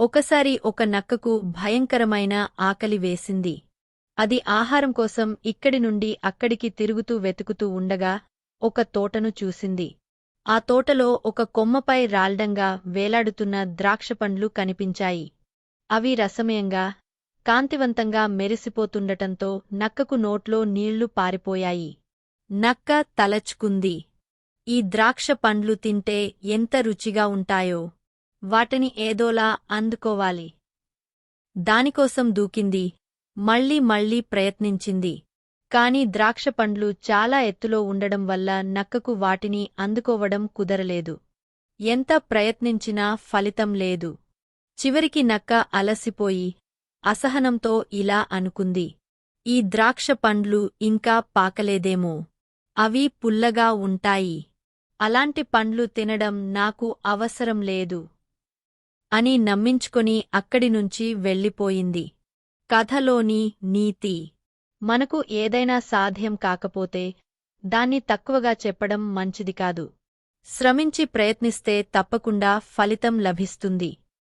ఒకసారి ఒక నక్కకు భయంకరమైన ఆకలి వేసింది. అది ఆహారం కోసం ఇక్కడి నుండి అక్కడికి తిరుగుతూ వెతుకుతూ ఉండగా ఒక తోటను చూసింది. ఆ తోటలో ఒక కొమ్మపై రాల్డంగా వేలాడుతున్న ద్రాక్షపండ్లు కనిపించాయి. అవి రసమయంగా కాంతివంతంగా మెరిసిపోతుండటంతో నక్కకు నోట్లో నీళ్ళు పారిపోయాయి. నక్క తలచుకుంది. ఈ ద్రాక్ష పండ్లు తింటే ఎంత రుచిగా ఉంటాయో! వాటిని ఏదోలా అందుకోవాలి. దానికోసం దూకింది మళ్ళీ మళ్ళీ ప్రయత్నించింది. కాని ద్రాక్షపండ్లు చాలా ఎత్తులో ఉండడం వల్ల నక్కకు వాటిని అందుకోవడం కుదరలేదు. ఎంత ప్రయత్నించినా ఫలితం లేదు. చివరికి నక్క అలసిపోయి అసహనంతో ఇలా అనుకుంది. ఈ ద్రాక్ష పండ్లు ఇంకా పాకలేదేమో. అవి పుల్లగా ఉంటాయి. అలాంటి పండ్లు తినడం నాకు అవసరం లేదు. అని నమ్మించుకొని అక్కడినుంచి వెళ్ళిపోయింది. కథలోని నీతి. మనకు ఏదైనా సాధ్యం కాకపోతే దాన్ని తక్కువగా చెప్పడం మంచిది కాదు. శ్రమించి ప్రయత్నిస్తే తప్పకుండా ఫలితం లభిస్తుంది.